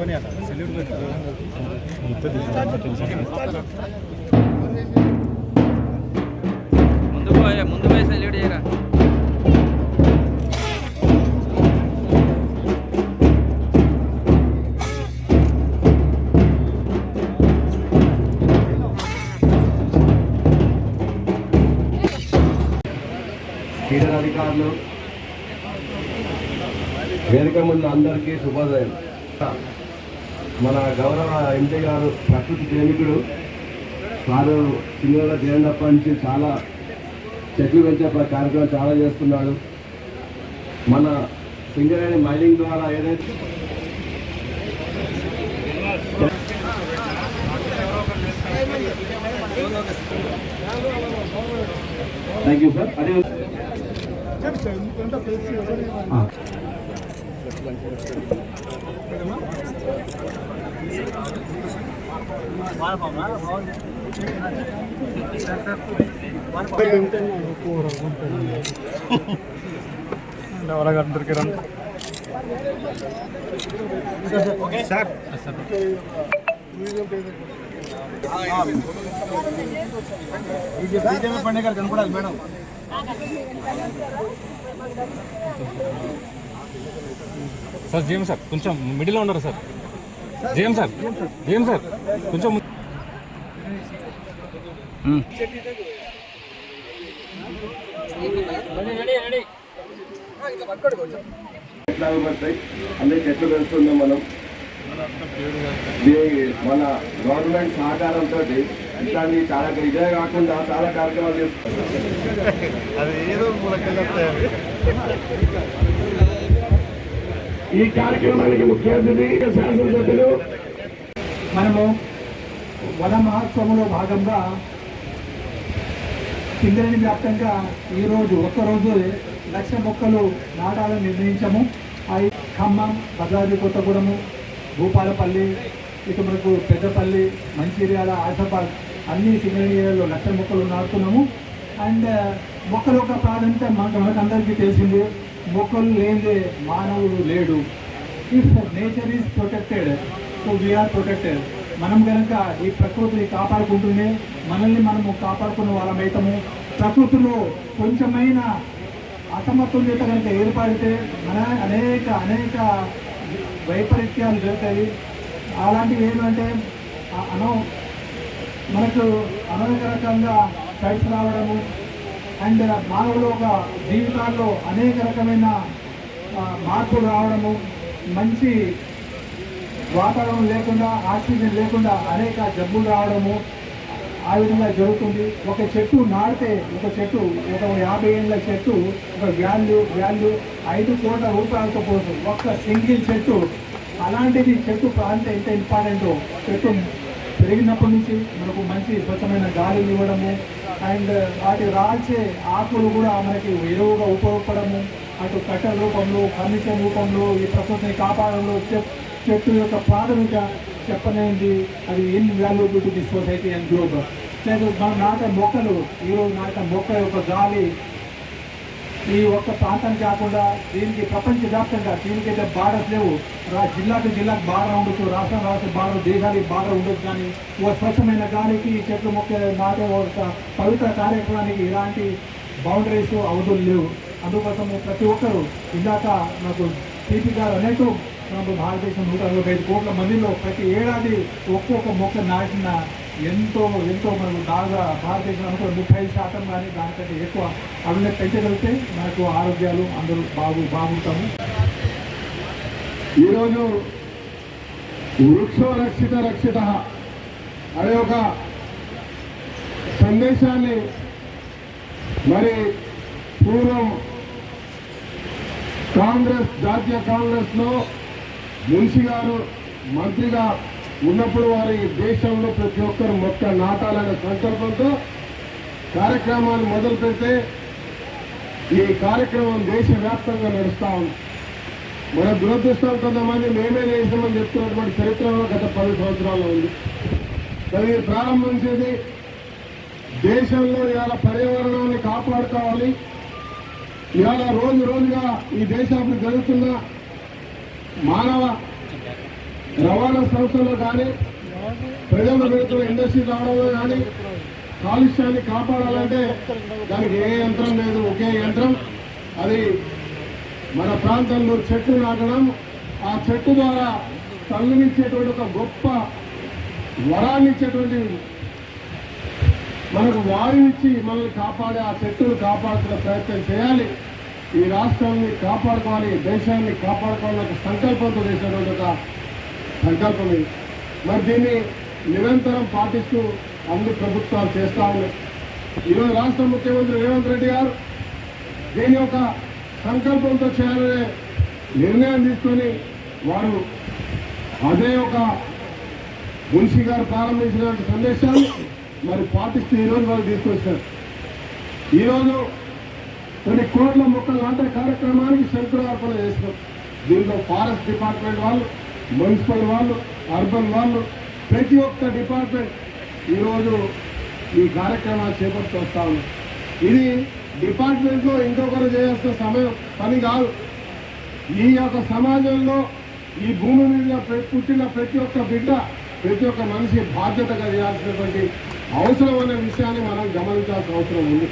కొని అలా. సెల్యూట్ ముందు పోయే ముందు పోయి సెల్యూట్ చేయరా? క్రీడల అధికారులు వేదిక ముందు అందరికీ శుభోదయం. మన గౌరవ ఎంపీ గారు ప్రకృతి ప్రేమికుడు వారు సింగళ జయండప్ప నుంచి చాలా చెట్లు పెంచే కార్యక్రమం చాలా చేస్తున్నాడు. మన సింగరేణి మైనింగ్ ద్వారా ఏదైతే థ్యాంక్ యూ సార్ అదే సార్ బీజేపీ పండుగ కనపడాలి మేడం సార్ జేఎం సార్ కొంచెం మిడిల్లో ఉన్నారు sir. JM sir JM sir కొంచెం ఎట్లా పడతాయి అన్ని చెట్లు పెంచుతున్నాం మనం. మన గవర్నమెంట్ సహకారంతో ఇట్లాంటి చాలా ఇదే కాకుండా చాలా కార్యక్రమాలు చేస్తున్నాం. అది ఏదో మూలకెళ్ళి ఈ కార్యక్రమానికి ముఖ్య అతిథి శాసనసభ్యులు. మనము వన మహోత్సవంలో భాగంగా సింగరేణి వ్యాప్తంగా ఈరోజు ఒక్కరోజు లక్ష మొక్కలు నాటాలని నిర్ణయించాము. అవి ఖమ్మం భద్రాద్రి కొత్తగూడెము భూపాలపల్లి ఇటు మనకు పెద్దపల్లి మంచిర్యాల ఆశాపాల్ అన్ని సింగరేణి ఏరియాలో లక్ష మొక్కలు నాటుతున్నాము. అండ్ మొక్కల యొక్క ప్రాధాన్యత మనకు మనకందరికీ తెలిసింది. మొక్కలు లేనిదే మానవుడు లేడు. If nature is protected so we are protected మనం కనుక ఈ ప్రకృతిని కాపాడుకుంటూనే మనల్ని మనము కాపాడుకున్న వాళ్ళం ప్రకృతిలో కొంచెమైన అసమతుల్యత కనుక ఏర్పడితే మన అనేక అనేక వైపరీత్యాలు జరుగుతాయి. అలాంటివి ఏమంటే అనో మనకు అనేక రకంగా స్ట్రైట్స్ రావడము అండ్ మానవుల జీవితాల్లో అనేక రకమైన మార్పులు రావడము మంచి వాతావరణం లేకుండా ఆక్సిజన్ లేకుండా అనేక జబ్బులు రావడము ఆ విధంగా జరుగుతుంది. ఒక చెట్టు నాటితే ఒక చెట్టు ఒక యాభై ఏళ్ళ చెట్టు ఒక వ్యాల్యూ వ్యాల్యూ ఐదు కోట్ల రూపాయలతో పోతుంది. ఒక్క సింగిల్ చెట్టు అలాంటిది చెట్టు ప్రాంత ఎంత ఇంపార్టెంటో చెట్టు పెరిగినప్పటి నుంచి మనకు మంచి స్వచ్ఛమైన గాలి ఇవ్వడము అండ్ వాటి రాల్చే ఆకులు కూడా మనకి ఎరువుగా ఉపయోగపడము. అటు కట్టెల రూపంలో ఫర్నిచర్ రూపంలో ఈ ప్రకృతిని కాపాడంలో చెట్టు యొక్క ప్రాథమిక చెప్పనేది అది invaluable to the society and global లేదు మనం నాటే మొక్కలు ఈరోజు నాటే మొక్క యొక్క గాలి ఈ ఒక్క ప్రాంతం కాకుండా దీనికి ప్రపంచవ్యాప్తంగా దీనికైతే బార్డర్స్ లేవు. రా జిల్లాకు జిల్లాకు బార్డర్ ఉండొచ్చు రాష్ట్రం రాష్ట్ర బార్డర్ దేశానికి బార్డర్ ఉండొచ్చు కానీ ఓ స్వచ్ఛమైన గాలికి ఈ చెట్లు మొక్క నాటే ఒక పవిత్ర కార్యక్రమానికి ఇలాంటి బౌండరీస్ అవధులు లేవు. అందుకోసం ప్రతి ఒక్కరూ ఇందాక నాకు టీపీ గారు అనేక భారతదేశం నూట అరవై ఐదు కోట్ల మందిలో ప్రతి ఏడాది ఒక్కొక్క మొక్క నాటిన ఎంతో ఎంతో మనకు బాగా భారతదేశం అనుకో ముప్పై ఐదు శాతం కానీ దానికంటే ఎక్కువ అవినీతి పెంచగలిగితే మనకు ఆరోగ్యాలు అందరూ బాగు బాగుంటాము. ఈరోజు వృక్షో రక్షిత రక్షిత అనే ఒక సందేశాన్ని మరి పూర్వం కాంగ్రెస్ జాతీయ కాంగ్రెస్లో మున్షి గారు మంత్రిగా ఉన్నప్పుడు వారు ఈ దేశంలో ప్రతి ఒక్కరు మొక్క నాటాలనే సంకల్పంతో కార్యక్రమాన్ని మొదలు పెడితే ఈ కార్యక్రమం దేశవ్యాప్తంగా నడుస్తూ ఉంది. మన దురదృష్టం కొంతమంది మేమే చేసామని చెప్తున్నటువంటి చరిత్రలో గత పది సంవత్సరాల్లో ఉంది. కానీ ప్రారంభించేది దేశంలో ఇవాళ పర్యావరణాన్ని కాపాడుకోవాలి. ఇవాళ రోజు రోజుగా ఈ దేశానికి జరుగుతున్న మానవ రవాణా సంస్థలో కానీ ప్రజల పెడుతున్న ఇండస్ట్రీ రావడంలో కానీ కాలుష్యాన్ని కాపాడాలంటే దానికి ఏ యంత్రం లేదు ఒకే యంత్రం. అది మన ప్రాంతంలో చెట్టు నాటడం ఆ చెట్టు ద్వారా తల్లినిచ్చేటువంటి ఒక గొప్ప వరాన్ని ఇచ్చేటువంటి మనకు వారినిచ్చి ఇచ్చి మనల్ని కాపాడే ఆ చెట్టును కాపాడుతున్న ప్రయత్నం చేయాలి. ఈ రాష్ట్రాన్ని కాపాడుకోవాలి దేశాన్ని కాపాడుకోవాలని ఒక సంకల్పంతో చేసినటువంటి ఒక సంకల్పం ఇది. మరి దీన్ని నిరంతరం పాటిస్తూ అన్ని ప్రభుత్వాలు చేస్తా ఉన్నాయి. ఈరోజు రాష్ట్ర ముఖ్యమంత్రి రేవంత్ రెడ్డి గారు దీని యొక్క సంకల్పంతో చేయాలనే నిర్ణయం తీసుకొని వారు అదే ఒక మున్షి గారు ప్రారంభించిన సందేశాన్ని మరి పాటిస్తూ ఈరోజు వాళ్ళు తీసుకొచ్చారు. ఈరోజు కొన్ని కోట్ల మొక్కలు నాటే కార్యక్రమానికి శంకురార్పణ చేసినాం దీంట్లో ఫారెస్ట్ డిపార్ట్మెంట్ వాళ్ళు మున్సిపల్ వాళ్ళు అర్బన్ వాళ్ళు ప్రతి ఒక్క డిపార్ట్మెంట్ ఈరోజు ఈ కార్యక్రమాలు చేపడుతూ వస్తా ఇది డిపార్ట్మెంట్లో ఇంకొకరు చేయాల్సిన సమయం పని కాదు. ఈ యొక్క సమాజంలో ఈ భూమి మీద పుట్టిన ప్రతి ఒక్క బిడ్డ ప్రతి ఒక్క మనిషి బాధ్యతగా చేయాల్సినటువంటి అవసరం అనే విషయాన్ని మనం గమనించాల్సిన అవసరం ఉంది.